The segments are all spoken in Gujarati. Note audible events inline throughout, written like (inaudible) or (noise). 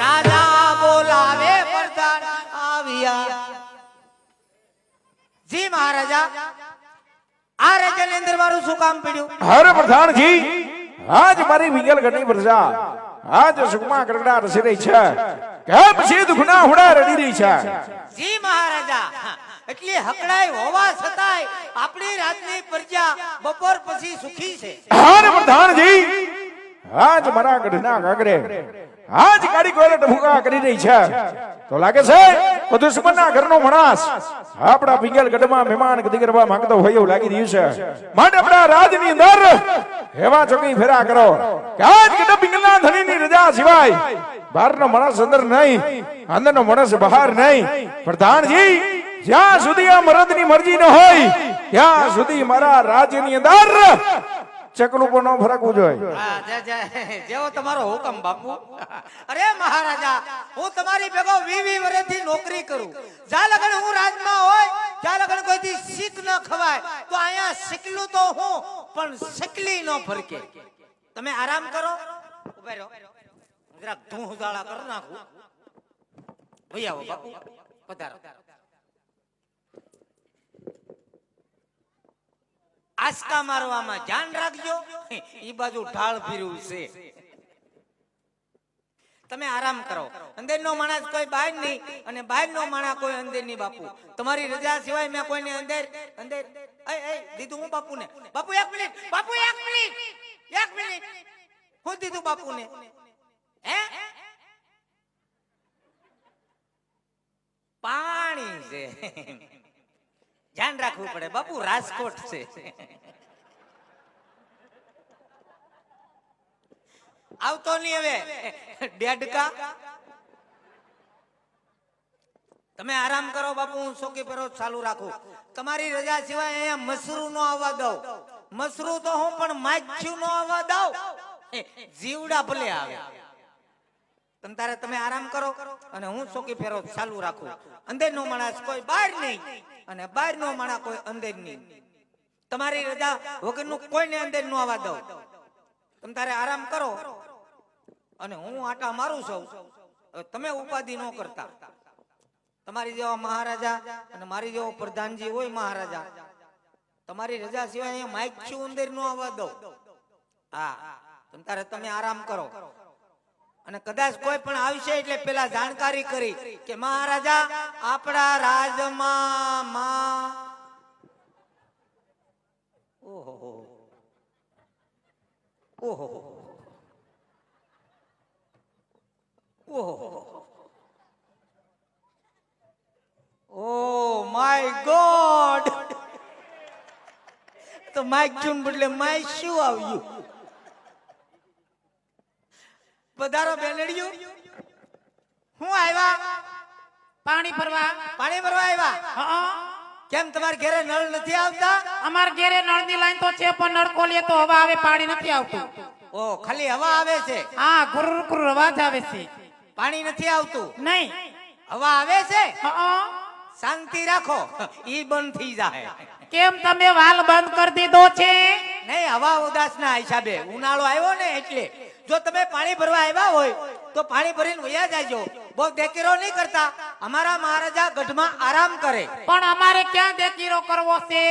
રાજા બોલાવે પ્રધાન આવ્યા. જી મહારાજા આ રાજ્યની અંદર મારું શું કામ પડ્યું? હર પ્રધાનજી આજ મારી વિંગલ પ્રજા. આજ સુખમાં કરગડા રસી રહી છે. કેમ છે દુખના હુડા રડી રહી છે. જી મહારાજા એટલી હકડાઈ હોવા છતાંય આપણી રાજની પ્રજા બપોર પછી સુખી છે. હર પ્રધાનજી આજ મારા ગઢના આજ કાળી કોયલા ટભુકા કરી રહી છે. તો લાગે છે કે દુશ્મનના ઘરનો માણસ આપણા પિંગલ ગઢમાં મહેમાન ગતિ કરવા માંગતો હોય એવું લાગી રહ્યું છે. માટે આપણા રાજની અંદર એવા ચોકી ફેરા કરો. કે આજ ગઢ પિંગલના ધણીની રજા સિવાય બહારનો માણસ અંદર નહીં, અંદરનો માણસ બહાર નહીં. પ્રધાનજી, જ્યાં સુધી આ મરદની મરજી ન હોય, ત્યાં સુધી મારા રાજ્યની અંદર ચકલું પણ ન ફરકવું જોઈએ. જેવો તમારો હુકમ, બાપુ. અરે મહારાજા, હું તમારી ભેગો વીવી વર્ષથી નોકરી કરું. જ્યાં લગન હું રાજમાં હોય, ત્યાં લગન કોઈથી શીખ ન ખવાય. તો અહીંયા શીખલું તો હું, પણ શીખલી ન ફરકે. તમે આરામ કરો. ઊભા જરાક ધૂં ઉદાળા કરી નાખું. ભૈયા બાપુ. પધારો. આસકા મારવામાં ધ્યાન રાખજો. એ બાજુ ઢાળ ફીરવું છે. તમે આરામ કરો. અંદર નો માણસ કોઈ બહાર નહીં અને બહાર નો માણસ કોઈ અંદર નહીં બાપુ. તમારી રજા સિવાય મેં કોઈને અંદર અંદર દીધું હું બાપુને? બાપુ, એક મિનિટ. બાપુ, એક મિનિટ. એક મિનિટ. હું દીધું બાપુને? હે? પાણી છે. ધ્યાન રાખવું પડે. બાપુ, રાજકોટ છે. આવતો નહીં હવે. ડેડકા. તમે આરામ કરો બાપુ, હું સોકી પર ચાલુ રાખું. તમારી રજા સિવાય અહીંયા મસરૂ નો આવવા દઉં. મસરૂ તો હું, પણ માછ્યું નો આવવા દઉં. જીવડા ભલે આવે. તમ તારે તમે આરામ કરો અને હું ચોકી ફેરો ચાલુ રાખું. અંદર નો માણસ કોઈ બહાર નહીં અને બહાર નો માણસ કોઈ અંદર નહીં. તમારી રજા વગરનું કોઈને અંદર નો આવવા દઉં. તમ તારે આરામ કરો અને હું આટા મારું છું. તમે ઉપાધિ ન કરતા. તમારી જેવા મહારાજા અને મારી જેવો પ્રધાનજી હોય મહારાજા, તમારી રજા સિવાય અહીંયા માઇક છું અંદર નો આવવા દઉં. હા, તમ તારે તમે આરામ કરો. અને કદાચ કોઈ પણ આવશે એટલે પેલા જાણકારી કરી કે મહારાજા, આપણા રાજમાં માં ઓહો. ઓહો. ઓહો. Oh my god. તો માઇક ચૂન બદલે માય શું આવ્યું? પધારો બેનડિયું હું આવ્યા પાણી ભરવા. પાણી ભરવા આવ્યા હા. કેમ તમાર ઘરે નળ નથી આવતા? અમાર ઘેરે નળની લાઈન તો છે પણ નળ ખોલીએ તો હવા આવે પાણી નથી આવતું. ઓ ખાલી હવા આવે છે? હા ગુરુર ગુરુર અવાજ આવે છે. પાણી નથી આવતું? નહીં. હવા આવે છે? હા. શાંતિ રાખો. ઈ બંધ થઈ જાય. કેમ તમે વાલ બંધ કરી દીધો છે? નહીં હવા ઉદાસ ના હિસાબે. ઉનાળો આવ્યો ને એટલે. જો તમે પાણી ભરવા આવ્યા હોય તો પાણી ભરીને વયા જાજો. બહુ દેકીરો નહીં કરતા. અમારા મહારાજા ગઢમાં આરામ કરે. પણ અમારે ક્યાં દેકીરો કરવો છે?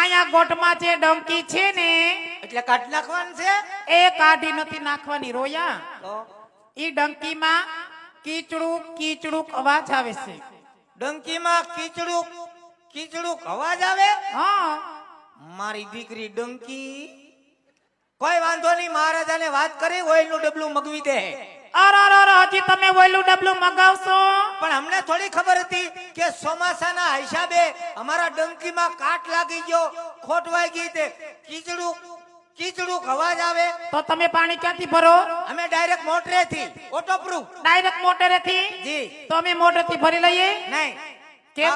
અહીંયા ગોઠમાં જે ડંકી છે ને એટલે કાઢ નાખવાનું છે? એ કાઢી નથી નાખવાની રોયા. ઈ ડંકીમાં કીચડું કીચડું અવાજ આવે છે. ડંકીમાં કીચડું કીચડું અવાજ આવે? હા. મારી દીકરી ડંકી? કોઈ વાંધો નહીં મહારાજાને વાત કરી ઓઇલનું ડબલું મગવી દે. અરે અરે અરે હજી તમે ઓયલું ડબલું મગાવશો? પણ અમને થોડી ખબર હતી કે ચોમાસાના હિસાબે અમારા ડંકીમાં કાટ લાગી ગયો ખોટવાઈ વાગી તે કીચડું કીચડું અવાજ આવે. તો તમે પાણી ક્યાંથી ભરો? અમે ડાયરેક્ટ મોટરેથી ઓટો પ્રૂફ ડાયરેક્ટ મોટરેથી? જી. તો અમે મોટરથી ભરી લઈએ? નહીં. કેમ?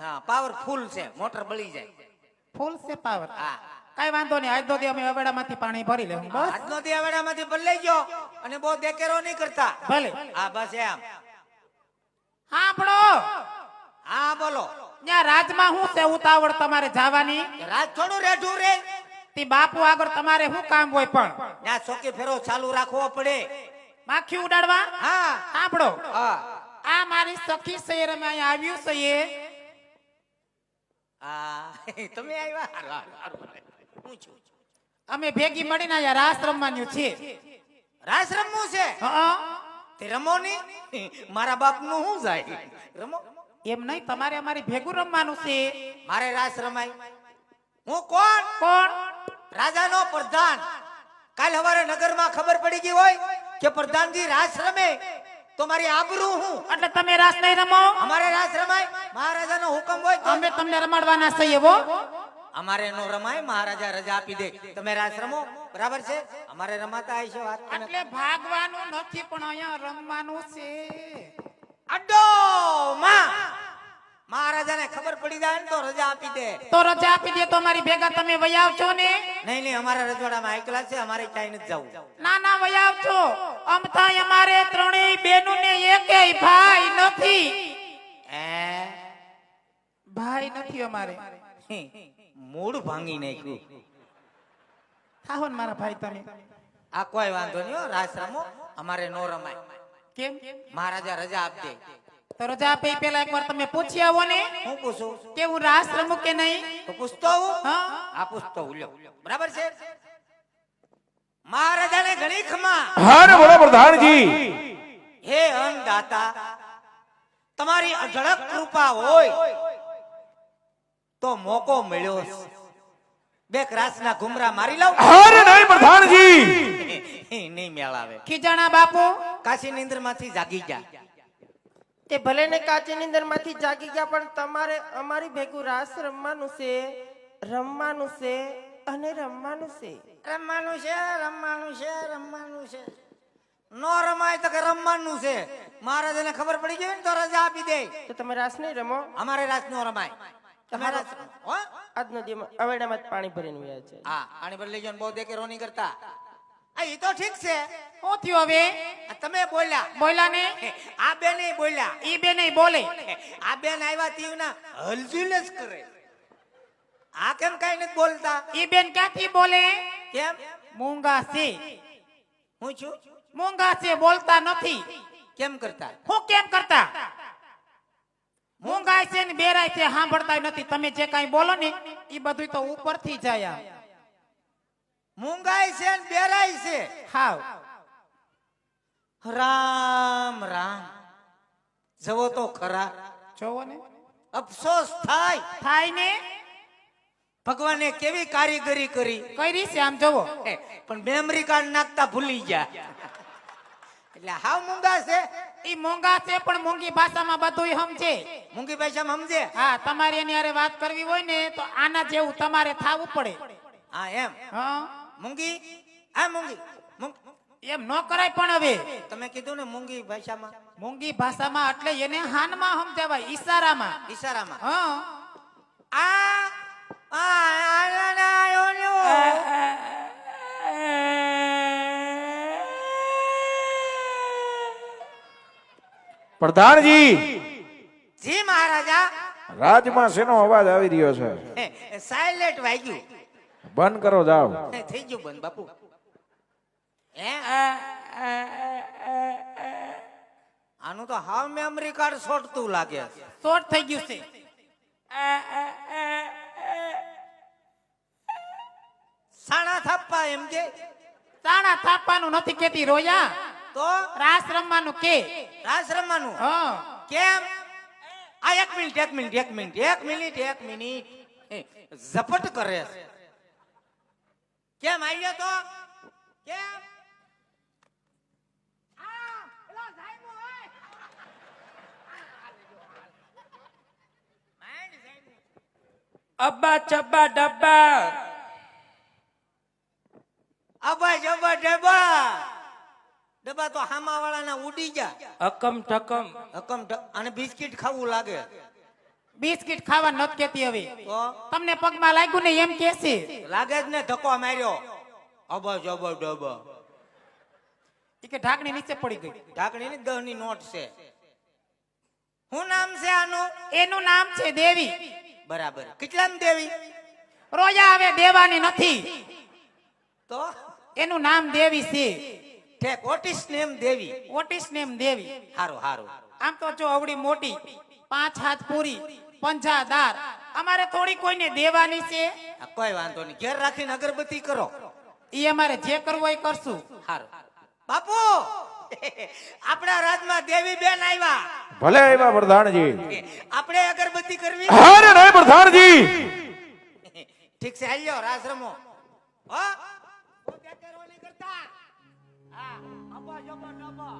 હા પાવરફુલ છે મોટર બળી જાય. ફૂલ છે પાવર કઈ વાંધો નહીં આજ દી અમે અવેડામાંથી પાણી ભરી લેવું. બસ. આજનો ભરી લઈ ગયો અને બહુ દેકેરો નહીં કરતા. ભલે. હા બસ એમ. સાંભળો હા બોલો. ત્યાં રાજમાં શું છે ઉતાવળ તમારે જવાની? રાજ થોડું રેઠું રે. તે બાપુ આગળ તમારે શું કામ હોય પણ? ત્યાં ચોકી ફેરો ચાલુ રાખવો પડે. માખી ઉડાડવા? હા. આપણો હા. આ મારી સખી શહેર અમે અહીંયા આવ્યું છે એ. હા (laughs) તમે આવ્યા હારું, હારું, હારું. હું છું અમે ભેગી મળીને અહીંયા રાસ રમવાનું છે રાસ રમવું છે? હં? તે રમો ની મારા બાપનું શું જાય? રમો. એમ નહીં તમારે અમારી ભેગું રમવાનું છે. મારે રાસ રમાય. હું કોણ? કોણ? રાજાનો પ્રધાન. કાલ હવારે નગરમાં ખબર પડી ગઈ હોય કે પ્રધાનજી રાસ રમે. તો મારી આબરૂ હું? એટલે તમે રાસ નહીં રમો? અમારે રાસ રમાય? મહારાજાનો હુકમ હોય અમે તમને રમાડવાના છીએ હો. અમારે નો રમાય મહારાજા રજા આપી દે. તમે રાસ રમો? બરાબર છે? અમારે રમાતા આવી છે વાત એટલે ભાગવાનું નથી પણ અહીંયા રમવાનું છે. અડો માં! મહારાજાને ખબર પડી જાય ને તો રજા આપી દે. તો રજા આપી દે તો અમારી ભેગા તમે વહી આવજો ને. નહીં નહીં અમારા રજવાડામાં એકલા છે અમારે ક્યાંય નથી જવું. ના ના વહી આવજો. આમ થાય અમારે ત્રણેય બેનું ને એકેય ભાઈ નથી. હે? ભાઈ નથી અમારે. મૂળ ભાંગી નાખ્યું. થાહો ને મારા ભાઈ તમે. આ કોઈ વાંધો નહીં રાસ રમો અમારે નો રમાય. કેમ? મહારાજા રજા આપી દે તો રજા પે પેલા એકવાર તમે પૂછી આવો ને હું પૂછું? કે હું રાસ રમું કે નહીં? તો પૂછતો હું? હા? આ પૂછતો હું લ્યો. બરાબર છે? મહારાજાને ઘણી ખમા હા ને બોલો પ્રધાનજી હે અન્નદાતા તમારી અઢળક કૃપા હોય તો મોકો મળ્યો. બે ક્રાસના ઘુમરા મારી લઉં હા ને નહીં પ્રધાનજી. (laughs) નહીં મેળાવે ખીજાણા બાપુ. કાશી નિંદ્રમાંથી જાગી જા તે ભલે ને કાચી નીંદરમાંથી જાગી ગયા પણ તમારે અમારી ભેગું રાસ રમવાનું છે રમવાનું છે અને રમવાનું છે. રમવાનું છે રમવાનું છે રમવાનું છે. નો રમાય તો કે રમવાનું છે. મહારાજાને ખબર પડી ગઈ ને તો રજા આપી દે. તો તમે રાસ નહીં રમો? અમારે રાસ નો રમાય. તમારા આજનો દિવસ અવેડામાં પાણી ભરીને વ્યાજ છે. હા પાણી ભરી લેજો બહુ દેખે નહીં કરતા. આ એ તો ઠીક છે. શું થયું હવે? તમે બોલ્યા. બોલ્યા ને? આ બે નહીં બોલ્યા. એ બે નહીં બોલે આ બેન આવ્યા તીવના હલઝુલ જ કરે. આ કેમ કઈ નથી બોલતા? એ બેન ક્યાંથી બોલે? કેમ? મૂંગા છે. હું છું? મૂંગા છે બોલતા નથી. કેમ કરતા? હું કેમ કરતા? મૂંગાય છે ને બેરાય છે સાંભળતા નથી. તમે જે કાંઈ બોલો ને એ બધું તો ઉપરથી જાય આ. મૂંગાઈ છે ને બેરાઈ છે. હાવ. રામ રામ. જવો તો ખરા. જોવો ને. અફસોસ થાય. થાય ને? ભગવાને કેવી કારીગરી કરી? કરી છે આમ જોવો. પણ મેમરી કાર્ડ નાખતા ભૂલી ગયા. એટલે હાવ મૂંગા છે. ઈ મોંઘા છે પણ મોંઘી ભાષામાં બધું સમજે. મોંઘી ભાષામાં સમજે? હા તમારે એની હારે વાત કરવી હોય ને તો આના જેવું તમારે થાવું પડે. હા એમ. હા. મૂંગી? આ મૂંગી. એમ ન કરાય પણ હવે. તમે કીધું ને મૂંગી ભાષામાં. મૂંગી ભાષામાં એટલે એને હાનમાં સમજાવાય ઈશારામાં. ઈશારામાં. હા. આ આ આયો ને આયો ને. પ્રધાનજી! જી મહારાજા. રાજમાં શેનો અવાજ આવી રહ્યો છે? સાયલેન્ટ વાગ્યું. બંધ કરો જાઓ. થઈ ગયું બંધ બાપુ. હે આનું તો હાવ મેમરી કાર્ડ છોડતું લાગે. શોર્ટ થઈ ગયું છે. સાણા થાપ્પા એમ કે? તાણા થાપવાનું નથી કેતી રોયા. તો? રાસ રમવાનું કે? રાસ રમવાનું? હા. કેમ? આ એક મિનિટ એક મિનિટ એક મિનિટ એક મિનિટ. એક મિનિટ ઝપટ કરે. છે. કેમ આવ્યો તો? કેમ? અબ્બા ચબ્બા સાહેબ. અબ્બા ચબ્બા ડબ્બા. ડબ્બા તો હામા વાળાના ઉડી ગયા. અકમ ઠકમ. હકમ ઢ- અને બિસ્કિટ ખાવું લાગે. બિસ્કિટ ખાવા નથી કેતી હવે. તમને પગમાં લાગ્યું ને એમ કેસી લાગે જ ને ધક્કો માર્યો. અબ જબ ડબ ઈ કે ઢાકણી નીચે પડી ગઈ. ઢાકણીની દહની નોટ છે. શું નામ છે આનું? એનું નામ છે દેવી. બરાબર. કેટલામ દેવી? રોજા હવે દેવાની નથી. તો? એનું નામ દેવી છે. ઠેક ઓટિસ નેમ દેવી? ઓટિસ નેમ દેવી? હારું હારો. આમ તો જો અવડી મોટી. પાંચ હાથ પૂરી પંજાદાર અમારે થોડી કોઈને દેવાની છે? કોઈ વાંધો નહીં. ઘેર રાખીને અગરબત્તી કરો. એ અમારે જે કરવું હોય એ કરશું. સારું બાપુ! આપણા રાજમાં દેવી બેન આવ્યા. ભલે આવ્યા પ્રધાનજી. આપણે અગરબત્તી કરવી? હારે નહીં પ્રધાનજી. ઠીક છે આવ્યો રાસ રમો. હો? કરતા હા. અબા જબા ડબા